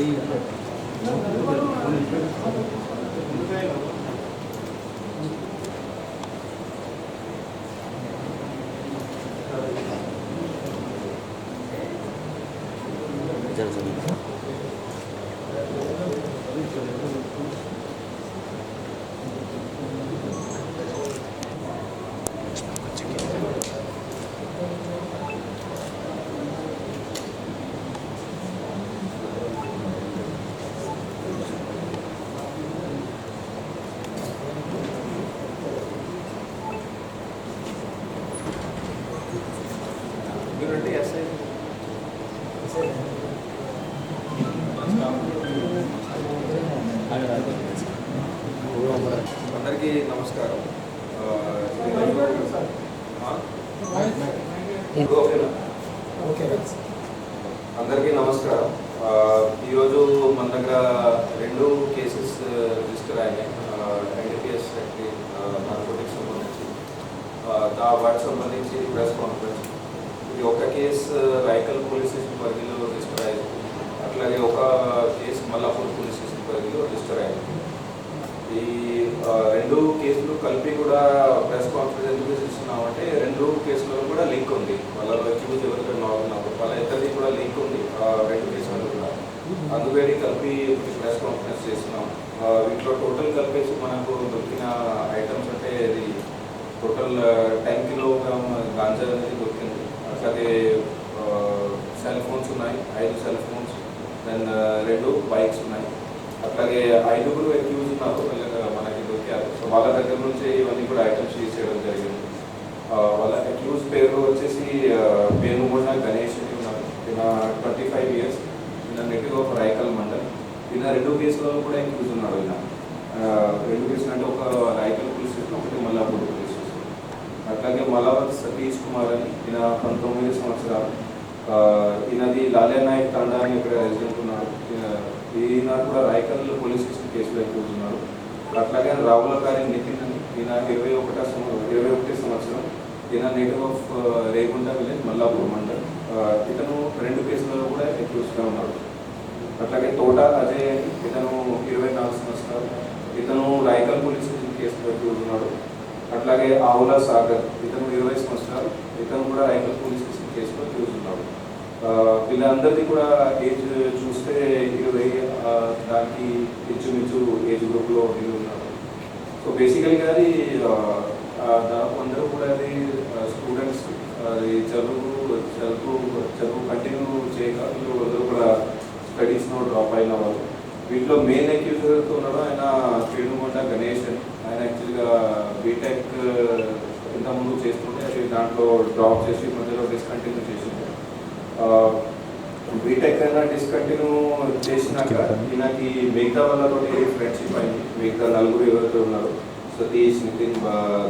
じゃあその అందరికీ నమస్కారం. ఈరోజు మన దగ్గర రెండు కేసెస్ రిజిస్టర్ అయినాయి ఎన్డీపీఎస్ నార్కోటిక్స్ సంబంధించి దా వాటికి సంబంధించి ప్రెస్ కాన్ఫరెన్స్. ఇది ఒక కేసు రాయకల్ పోలీస్ స్టేషన్ పరిధిలో రిజిస్టర్ అయింది అట్లాగే ఒక కేసు మల్లాపూర్ పోలీస్ స్టేషన్ పరిధిలో రిజిస్టర్ అయింది ఈ రెండు కేసులు కలిపి కూడా ప్రెస్ కాన్ఫరెన్స్ ఎందుకు చేస్తున్నామంటే రెండు కేసులలో కూడా లింక్ ఉంది. వాళ్ళ అక్యూజ్ ఎవరికైనా ఉన్నారు వాళ్ళ ఇద్దరిది కూడా లింక్ ఉంది. రెండు కేసులు కూడా. అందుకని కలిపి ప్రెస్ కాన్ఫరెన్స్ చేస్తున్నాం. వీటిలో టోటల్ కలిపేసి మనకు దొరికిన ఐటమ్స్ అంటే ఇది టోటల్ టెన్ కిలోగ్రామ్ గాంజా అనేది దొరికింది. అట్లాగే సెల్ ఫోన్స్ ఉన్నాయి. ఐదు సెల్ ఫోన్స్. దెన్ రెండు బైక్స్ ఉన్నాయి. అట్లాగే ఐదుగురు అక్యూజ్ ఉన్నారు మనకి దొరికారు సో వాళ్ళ దగ్గర నుంచి ఇవన్నీ కూడా ఐటమ్స్ సీజ్ చేయడం జరిగింది. వాళ్ళ అక్యూజ్ పేరు వచ్చేసి ఆ, వేణుగొండ గణేష్ అని ఉన్నారు ఈయన ట్వంటీ ఫైవ్ ఇయర్స్. ఈయన నెటివ్ ఆఫ్ రాయకల్ మండల్ ఈయన రెండు కేసులలో కూడా ఇంక్యూజ్ ఉన్నాడు ఈయన. రెండు కేసులు అంటే ఒక రాయకల్ పోలీస్ స్టేషన్ ఒకటి మల్లాపూర్ పోలీస్ స్టేషన్ అట్లాగే మలావత్ సతీష్ కుమార్ అని ఈయన పంతొమ్మిది సంవత్సరాలు. ఈయనది లాలియా నాయక్ తండా అని ఇక్కడ రెసిడెంట్ ఉన్నాడు. ఈయన- కూడా రాయకల్ పోలీస్ స్టేషన్ కేసులో ఎక్కువ అట్లాగే రావుల గారి నితిన్ అని ఈయన ఇరవై ఒకటో ఇరవై ఒకటి సంవత్సరం ఈయన native of Regunda village Mallapur mandal. ఇతను రెండు కేసులలో కూడా ఎక్కువగా ఉన్నాడు. అట్లాగే తోట అజయ్ అని ఇతను ఇరవై నాలుగు సంవత్సరాలు ఇతను రాయకల్ పోలీస్ స్టేషన్ కేసులో ఎక్కువ అట్లాగే ఆవుల సాగర్ ఇతను ఇరవై సంవత్సరాలు ఇతను కూడా రాయకల్ పోలీస్ స్టేషన్ కేసులో చూస్తున్నాడు ఆ, కూడా ఏజ్ చూస్తే ఇరవై దానికి ఇంచుమించు ఏజ్ గ్రూప్లో వీళ్ళు ఉన్నారు. సో బేసికల్గా అది అందరూ కూడా అది స్టూడెంట్స్ అది చదువు చదువు చదువు కంటిన్యూ చేయక వీళ్ళు అందరూ కూడా స్టడీస్లో డ్రాప్ అయిన వాళ్ళు. వీటిలో మెయిన్ అక్యూజ్ ఉన్నాడు ఆయన శ్రీనుగొండ గణేష్ అని. ఆయన యాక్చువల్గా బీటెక్ ఇంతకుముందు చేస్తుంటే అది దాంట్లో డ్రాప్ చేసి మధ్యలో డిస్కంటిన్యూ చేసింది బీటెక్ అయినా డిస్కంటిన్యూ చేసినాక ఈయనకి మిగతా వాళ్ళతోటి ఫ్రెండ్షిప్ అయింది. మిగతా నలుగురు ఎవరైతే ఉన్నారు సతీష్ నితిన్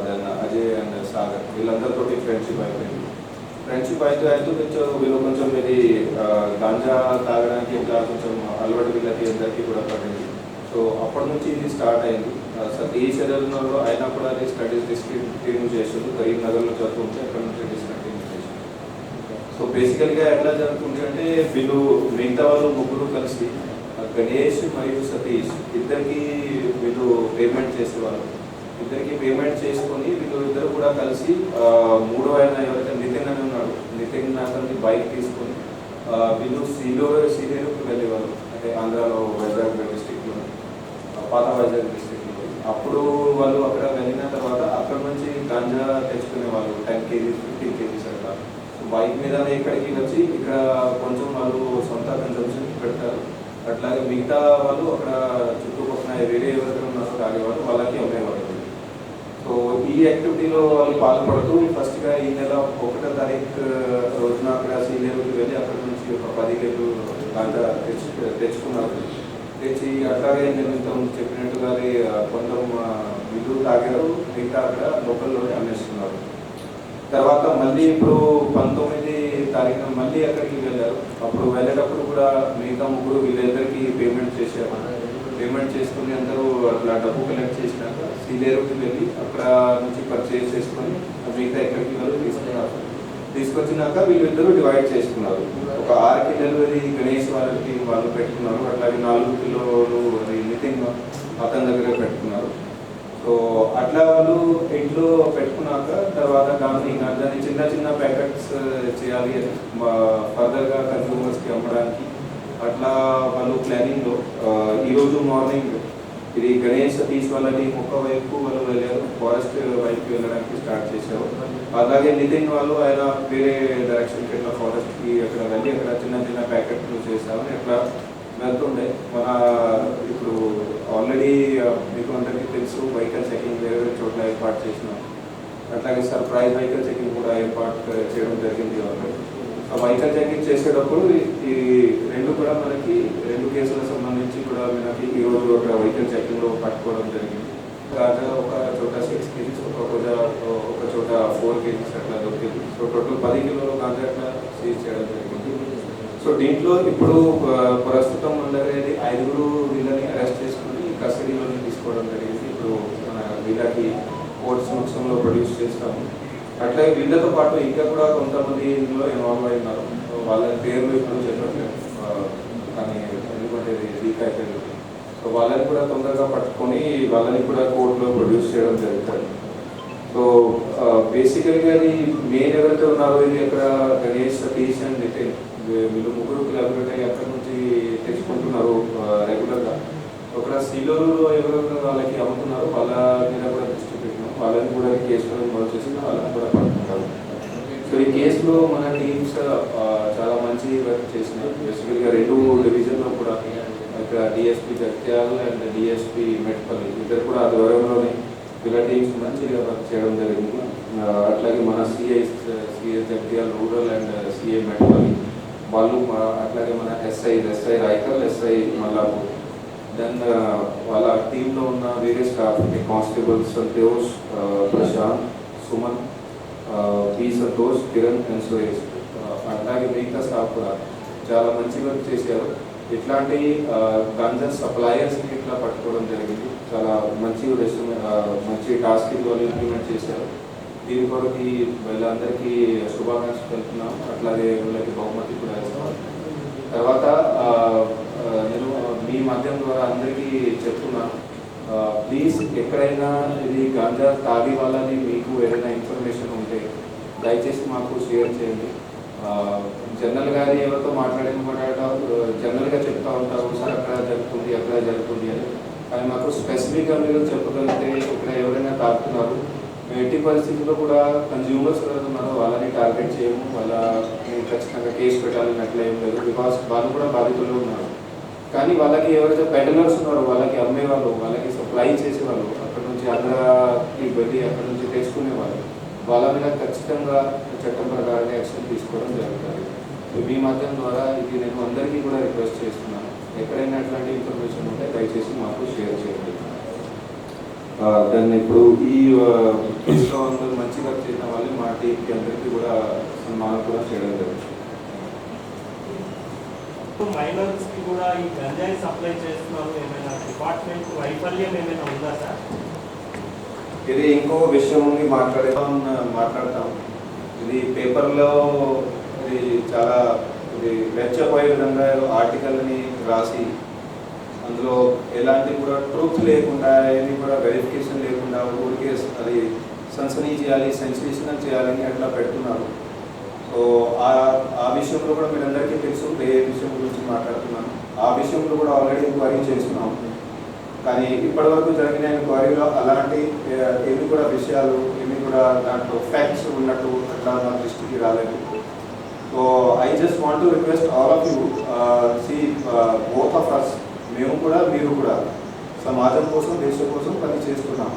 దెన్ అజయ్ అండ్ సాగర్ వీళ్ళందరితోటి ఫ్రెండ్షిప్ అయిపోయింది. ఫ్రెండ్షిప్ అయితే అయితే కొంచెం వీళ్ళు కొంచెం ఇది గాంజా తాగడానికి ఇట్లా కొంచెం అలవాటు వీళ్ళకి అందరికీ కూడా పడింది. సో అప్పటి నుంచి ఇది స్టార్ట్ అయింది. సతీష్ ఎదురున్నారు అయినా కూడా అది స్టడీస్ డిస్కంటిన్యూ చేస్తుంది కరీంనగర్లో చదువుతుంటే అక్కడ నుంచి డిస్కంటిన్యూ సో బేసికల్గా ఎట్లా జరుగుతుంది అంటే వీళ్ళు మిగతా వాళ్ళు ముగ్గురు కలిసి గణేష్ మరియు సతీష్ ఇద్దరికి వీళ్ళు పేమెంట్ చేసేవాళ్ళు. ఇద్దరికి పేమెంట్ చేసుకొని వీళ్ళు ఇద్దరు కూడా కలిసి మూడో ఆయన ఎవరైతే నితిన్ అని ఉన్నాడు నితిన్ అతనికి బైక్ తీసుకొని వీళ్ళు సీలో సీనియర్కి వెళ్ళేవాళ్ళు అంటే ఆంధ్రాలో వైజాగ్ డిస్టిక్లో పాత వైజాగ్ డిస్టిక్లో అప్పుడు వాళ్ళు అక్కడ వెళ్ళిన తర్వాత అక్కడ నుంచి గాంజా తెచ్చుకునే వాళ్ళు ten KGs fifteen KGs. Bike మీదనే ఇక్కడికి వచ్చి ఇక్కడ కొంచెం వాళ్ళు సొంత కన్సంప్షన్ పెడతారు. అట్లాగే మిగతా వాళ్ళు అక్కడ చుట్టుపక్కల వేరే ఎవరైతే ఉన్నారో తాగేవాళ్ళు వాళ్ళకి అమ్మేవాళ్ళు సో ఈ యాక్టివిటీలో వాళ్ళు పాల్పడుతూ ఫస్ట్గా ఈ నెల ఒకటో తారీఖు రోజున అక్కడ సీనియర్కి వెళ్ళి అక్కడి నుంచి ఒక పది కేజీలు గాంజా తెచ్చు తెచ్చుకున్నారు. తెచ్చి అట్లాగే నేను ఇంతకుముందు చెప్పినట్టుగా కొంచెం విధులు తాగారు. మిగతా అక్కడ లోకల్లోనే అమ్మేస్తున్నారు. తర్వాత మళ్ళీ ఇప్పుడు పంతొమ్మిది తారీఖున మళ్ళీ అక్కడికి వెళ్ళారు. అప్పుడు వెళ్ళేటప్పుడు కూడా మిగతా ముగ్గురు వీళ్ళందరికీ పేమెంట్ చేశారు. పేమెంట్ చేసుకుని అందరూ అట్లా డబ్బు కలెక్ట్ చేసినాక సీలేరుకి వెళ్ళి అక్కడ నుంచి పర్చేస్ చేసుకొని మిగతా ఎక్కడికి వెళ్ళి తీసుకున్నారు. తీసుకొచ్చినాక వీళ్ళిద్దరూ డివైడ్ చేసుకున్నారు. ఒక ఆరు కిలోలు అది గణేష్ వాళ్ళకి వాళ్ళు పెట్టుకున్నారు. అట్లాగే నాలుగు కిలోలు అది నితిన్ అతని దగ్గర పెట్టుకున్నారు. సో అట్లా వాళ్ళు ఇంట్లో పెట్టుకున్నాక తర్వాత దాన్ని దాన్ని చిన్న చిన్న ప్యాకెట్స్ చేయాలి ఫర్దర్గా కన్స్యూమర్స్కి అమ్మడానికి. అట్లా వాళ్ళు ప్లానింగ్లో ఈరోజు మార్నింగ్ ఇది గణేష్ సతీష్ వాళ్ళని ఒక వైపు వాళ్ళు వెళ్ళారు. ఫారెస్ట్ వైపు వెళ్ళడానికి స్టార్ట్ చేశారు. అలాగే నితిన్ వాళ్ళు ఆయన వేరే డైరెక్షన్కి ఇట్లా ఫారెస్ట్కి అక్కడ వెళ్ళి అక్కడ చిన్న చిన్న ప్యాకెట్లు చేశారు. అట్లా వెళ్తుండే. మన ఇప్పుడు ఆల్రెడీ మీకు అందరికీ తెలుసు వెహికల్ చెకింగ్ వేరే వేరే చోట్ల ఏర్పాటు చేసినాం. అట్లాగే సర్ప్రైజ్ వెహికల్ చెకింగ్ కూడా ఏర్పాటు చేయడం జరిగింది ఆల్రెడీ. ఆ వెహికల్ చెకింగ్ చేసేటప్పుడు ఈ- రెండు కూడా మనకి రెండు కేసులకు సంబంధించి కూడా మనకి ఈ రోజు ఒక వెహికల్ చెకింగ్లో పట్టుకోవడం జరిగింది. గాజా ఒక చోట సిక్స్ కేజీస్ ఒక ఒక చోట ఫోర్ కేజీస్ అట్లా దొరికింది. సో టోటల్ పది కిలోల గాంజా అట్లా సీజ్ చేయడం జరిగింది. సో దీంట్లో ఇప్పుడు ప్రస్తుతం ఉండేది ఐదుగురు వీళ్ళని అరెస్ట్ చేసుకుని కస్టడీలోనే తీసుకోవడం జరిగింది. ఇప్పుడు మన వీళ్ళకి కోర్టు సమక్షంలో ప్రొడ్యూస్ చేస్తాము. అట్లాగే వీళ్ళతో పాటు ఇంకా కూడా కొంతమంది ఇందులో ఇన్వాల్వ్ అయి ఉన్నారు. వాళ్ళ పేర్లు ఇప్పుడు చెప్పట్లేదు. కానీ ఎందుకంటే లీక్ అయిపోయింది. సో వాళ్ళని కూడా తొందరగా పట్టుకొని వాళ్ళని కూడా కోర్టులో ప్రొడ్యూస్ చేయడం జరుగుతుంది. సో బేసికల్గా అది మెయిన్ ఎవరైతే ఉన్నారో ఇది అక్కడ గణేష్ సతీష్ అండ్ నితిన్ వీళ్ళు ముగ్గురు కిలోమీటర్ అయ్యి అక్కడ నుంచి తెచ్చుకుంటున్నారు రెగ్యులర్గా అక్కడ సీలోరులో ఎవరైనా వాళ్ళకి అమ్ముతున్నారు. వాళ్ళ మీద కూడా దృష్టి పెట్టినాం. వాళ్ళని కూడా కేసులో ఇన్వాల్వ్ చేసిన వాళ్ళని కూడా పడుతున్నారు సో ఈ కేసులో మన టీమ్స్ చాలా మంచి వర్క్ చేసినాయి బేసికల్గా రెండు డివిజన్లో కూడా ఇక్కడ DSP Jagtial and DSP Metpalli ఇద్దరు కూడా ఆధ్వర్యంలోనే ఇలా టీమ్స్ మంచిగా వర్క్ చేయడం జరిగింది. అట్లాగే మన CI CI Jagtial rural and CI Metpalli. వాళ్ళు అట్లాగే మన SI SI Rayakal SI Mallapur. Then వాళ్ళ టీంలో ఉన్న వేరే staff constable Santosh Prashanth Suman P Santosh Kiran and Suresh అట్లాగే మిగతా స్టాఫ్ కూడా చాలా మంచి వర్క్ చేశారు. ఇట్లాంటి uh, గంజన్ సప్లయర్స్ని ఇట్లా పట్టుకోవడం జరిగింది. చాలా మంచి uh, మంచి టాస్క్ వాళ్ళు ఇంప్లిమెంట్ చేశారు. దీని కొరకు వీళ్ళందరికీ శుభాకాంక్షలు తెలుపుతున్నాం. అట్లాగే వీళ్ళకి బహుమతి కూడా ఇస్తాం. తర్వాత uh, ఆ, ఆ, నేను మీ మాధ్యమం ద్వారా అందరికీ చెప్తున్నాను ప్లీజ్ ఎక్కడైనా ఇది గాంజా తాగి వాళ్ళని మీకు ఏదైనా ఇన్ఫర్మేషన్ ఉంటే దయచేసి మాకు షేర్ చేయండి. జనరల్ గారి ఎవరితో మాట్లాడిన మాట జనరల్గా చెప్తా ఉంటారు సార్ అక్కడ జరుగుతుంది అక్కడ జరుగుతుంది అని. కానీ మాకు స్పెసిఫిక్గా మీరు చెప్పగలిగితే ఇక్కడ ఎవరైనా తాగుతున్నారు ఎట్టి పరిస్థితుల్లో కూడా కన్జ్యూమర్స్ ఎవరైతే ఉన్నారో వాళ్ళని టార్గెట్ చేయము. వాళ్ళ ఖచ్చితంగా కేసు పెట్టాలని అట్లా ఏం లేదు. బికాస్ వాళ్ళు కూడా బాధితులు ఉన్నారు. కానీ వాళ్ళకి ఎవరైతే పెడలర్స్ ఉన్నారో వాళ్ళకి అమ్మేవాళ్ళు వాళ్ళకి సప్లై చేసేవాళ్ళు అక్కడ నుంచి ఆంధ్రాకి వెళ్ళి అక్కడ నుంచి తెచ్చుకునే వాళ్ళు వాళ్ళ మీద ఖచ్చితంగా చట్టం ప్రకారం యాక్షన్ తీసుకోవడం జరుగుతుంది. సో మీ మాధ్యమం ద్వారా ఇది నేను అందరికీ కూడా రిక్వెస్ట్ చేస్తున్నాను. ఎక్కడైనా అట్లాంటి ఇన్ఫర్మేషన్ ఉంటే దయచేసి మాకు షేర్ చేయండి. దాన్ని ఇప్పుడు ఈ కేసులో అందరూ మంచిగా చేసిన వాళ్ళు మా టీంకి అందరికీ కూడా సన్మానం కూడా చేయడం జరుగుతుంది. మైనర్స్ కూడా ఈ గంజాయి సప్లై చేస్తున్నారు ఏమైనా డిపార్ట్మెంట్ వైఫల్యం ఏమైనా ఉందా సార్? ఇది ఇంకో విషయం ఉంది మాట్లాడేదాం మాట్లాడతాం. ఇది పేపర్లో ఇది చాలా ఇది మెచ్చపోయే విధంగా ఆర్టికల్ని రాసి అందులో ఎలాంటి కూడా ట్రూత్ లేకుండా ఏమీ కూడా వెరిఫికేషన్ లేకుండా ఊరికే అది సన్సనీ చేయాలి సెన్సేషనల్ చేయాలని అట్లా పెడుతున్నారు. సో ఆ ఆ విషయంలో కూడా మీరు అందరికీ తెలుసు ఏ విషయం గురించి మాట్లాడుతున్నాను. ఆ విషయంలో కూడా ఆల్రెడీ ఎంక్వైరీ చేస్తున్నాం. కానీ ఇప్పటివరకు జరిగిన ఎంక్వైరీలో అలాంటి ఏమి కూడా విషయాలు ఏమి కూడా దాంట్లో ఫ్యాక్ట్స్ ఉన్నట్టు అట్లా మా దృష్టికి రాలేదు. So I just want to request all of you see both of us మేము కూడా మీరు కూడా సమాజం కోసం దేశం కోసం పని చేస్తున్నాం.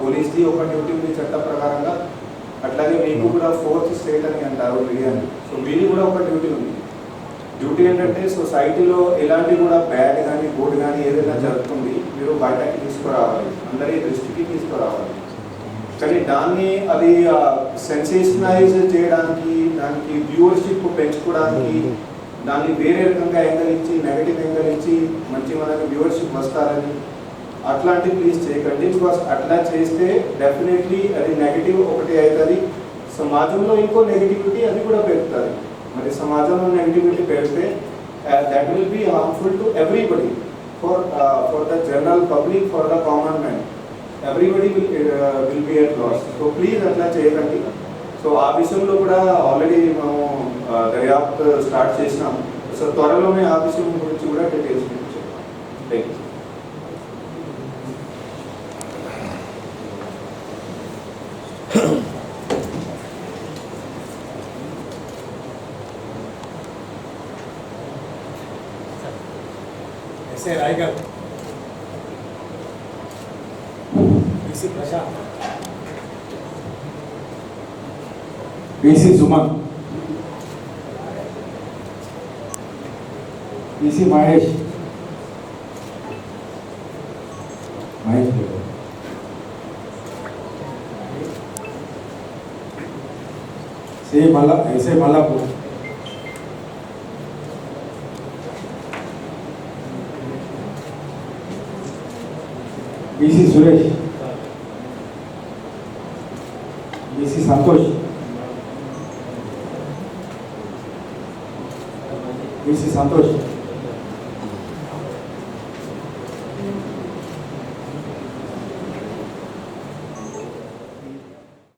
పోలీస్ది ఒక డ్యూటీ ఉంది చట్ట ప్రకారంగా. అట్లాగే మీకు కూడా ఫోర్త్ స్టేట్ అని అంటారు మీడియా సో మీది కూడా ఒక డ్యూటీ ఉంది. డ్యూటీ ఏంటంటే సొసైటీలో ఎలాంటి కూడా బ్యాడ్ కానీ గుడ్ కానీ ఏదైనా జరుగుతుంది మీరు బయటకి తీసుకురావాలి. అందరి దృష్టికి తీసుకురావాలి. కానీ దాన్ని అది సెన్సేషనైజ్ చేయడానికి దానికి వ్యూవర్షిప్ పెంచుకోవడానికి దాన్ని వేరే రకంగా యాంగిల్ ఇచ్చి నెగటివ్ యాంగిల్ ఇచ్చి మంచి మనకి వ్యూవర్షిప్ వస్తారని అట్లాంటివి ప్లీజ్ చేయకండి. బికాస్ అట్లా చేస్తే డెఫినెట్లీ అది నెగటివ్ ఒకటి అవుతుంది. సమాజంలో ఇంకో నెగిటివిటీ అది కూడా పెరుగుతుంది. మరి సమాజంలో నెగిటివిటీ పెరిగితే that will be harmful to everybody for for the general public for the common man everybody will will be at loss so please అట్లా చేయకండి సో ఆ విషయంలో కూడా ఆల్రెడీ మేము uh, దర్యాప్తు స్టార్ట్ చేసినాం సో త్వరలోనే ఆ విషయం గురించి కూడా డీటెయిల్స్ మీకు చెప్తాం థ్యాంక్ యూ से Raigarh PC Prashant PC Suman PC Mahesh Mahesh से मला ऐसे Mallapur Mallapur BC Suresh BC Santosh BC Santosh